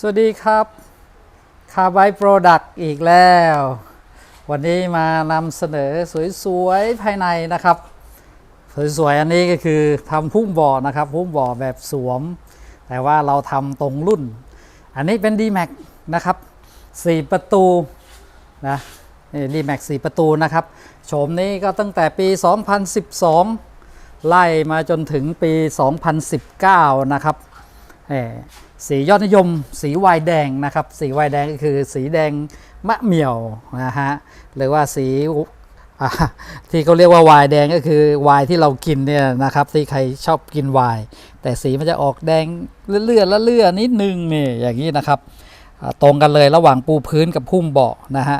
สวัสดีครับคาร์ไบโปรดักต์อีกแล้ว วันนี้มานำเสนอสวยๆ ภายในนะครับ สวยๆ อันนี้ก็คือทำพุ่มบ่อนะครับพุ่มบ่อแบบสวม แต่ว่าเราทำตรงรุ่น อันนี้เป็น D-Max นะครับ 4 ประตูนะนี่ D-Max 4ประตูนะครับโฉมนี้ก็ตั้งแต่ปี 2012 ไล่มาจนถึงปี 2019 นะครับ สียอดนิยม สีวายแดงนะครับ สีวายแดงก็คือสีแดงมะเหมี่ยวนะฮะหรือว่าสีที่เขาเรียกว่าวายแดงก็คือวายที่เรากินเนี่ยนะครับที่ใครชอบกินวายแต่สีมันจะออกแดงเลื่อนๆเลื่อนนิดนึงนี่อย่างนี้นะครับตรงกันเลยระหว่างปูพื้นกับพุ่มเบาะนะฮะ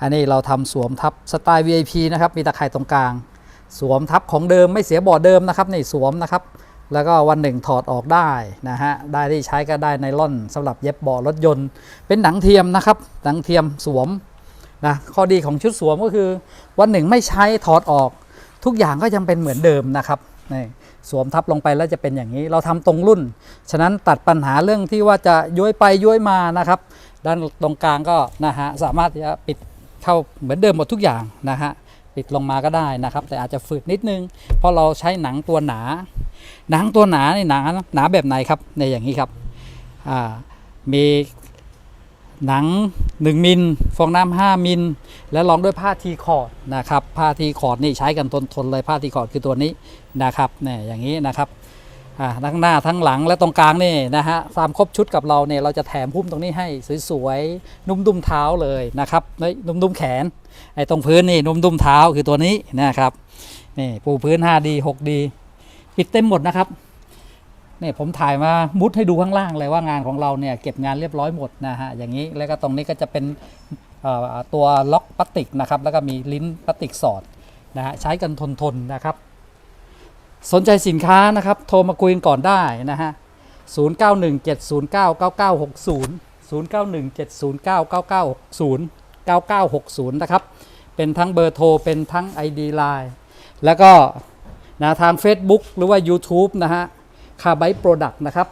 อันนี้เราทำสวมทับสไตล์ VIP นะครับมีตะไคร่ตรงกลาง สวมทับของเดิมไม่เสียบาะเดิมนะครับนี่สวมนะครับ แล้วก็วันหนึ่งถอดออกได้นะฮะ ได้ที่ใช้ก็ได้ไนล่อนสำหรับเย็บเบาะรถยนต์ เป็นหนังเทียมนะครับ หนังเทียมสวมนะ ข้อดีของชุดสวมก็คือ วันหนึ่งไม่ใช้ถอดออก ทุกอย่างก็ยังเป็นเหมือนเดิมนะครับนี่สวมทับลงไปแล้วจะเป็นอย่างนี้ เราทำตรงรุ่น ฉะนั้นตัดปัญหาเรื่องที่ว่าจะย้วยไปย้วยมานะครับ ด้านตรงกลางก็นะฮะสามารถจะปิดเข้าเหมือนเดิมหมดทุกอย่างนะฮะ ปิดลงมาก็ได้นะครับ แต่อาจจะฝืดนิดนึง เพราะเราใช้หนังตัวหนา หนังตัวหนาในหนาหนาแบบไหนครับในอย่างนี้ครับมีหนัง 1 มิลฟองน้ำ5มิล และรองด้วยผ้าทีคอร์ดนะครับผ้าทีคอร์ดนี่ใช้กันทนทนเลยผ้าทีคอร์ดคือตัวนี้นะครับเนี่ยอย่างนี้นะครับ ทั้งหน้าทั้งหลังและตรงกลางนี่นะฮะตามครบชุดกับเราเนี่ยเราจะแถมพุ่มตรงนี้ให้สวยๆนุ่มดุมเท้าเลยนะครับเฮ้ยนุ่มดุมแขนไอ้ตรงพื้นนี่นุ่มดุมเท้าคือตัวนี้นะครับนี่ปูพื้น 5D 6D ปิดเต็มหมดนะครับนี่ผมถ่ายมามุดให้ดูข้างล่างเลยว่างานของเราเนี่ยเก็บงานเรียบร้อยหมดนะฮะอย่างนี้แล้วก็ตรงนี้ก็จะเป็นตัวล็อกพลาสติกนะครับแล้วก็มีลิ้นพลาสติกสอดนะฮะใช้กันทนๆนะครับ สนใจสินค้านะครับ โทรมาคุยกันก่อนได้นะฮะ 0917099960 0917099960 9960 นะครับ เป็นทั้งเบอร์โทร เป็นทั้ง ID Line แล้วก็นะทาง Facebook หรือว่า YouTube นะฮะคาไบโปรดักต์นะครับ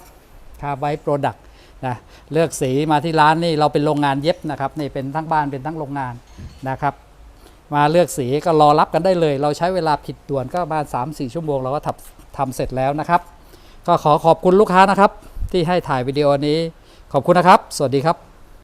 คาไบโปรดักต์นะเลือกสีมาที่ร้านนี่เราเป็นโรงงานเย็บนะครับนี่เป็นทั้งบ้านเป็นทั้งโรงงานนะครับ มาเลือกสีก็รอรับกันได้เลย เราใช้เวลาผิดด่วนก็ประมาณ3-4 ชั่วโมงเราก็ทำทำเสร็จแล้วนะครับ ก็ขอขอบคุณลูกค้านะครับ ที่ให้ถ่ายวิดีโอนี้ขอบคุณนะครับ สวัสดีครับ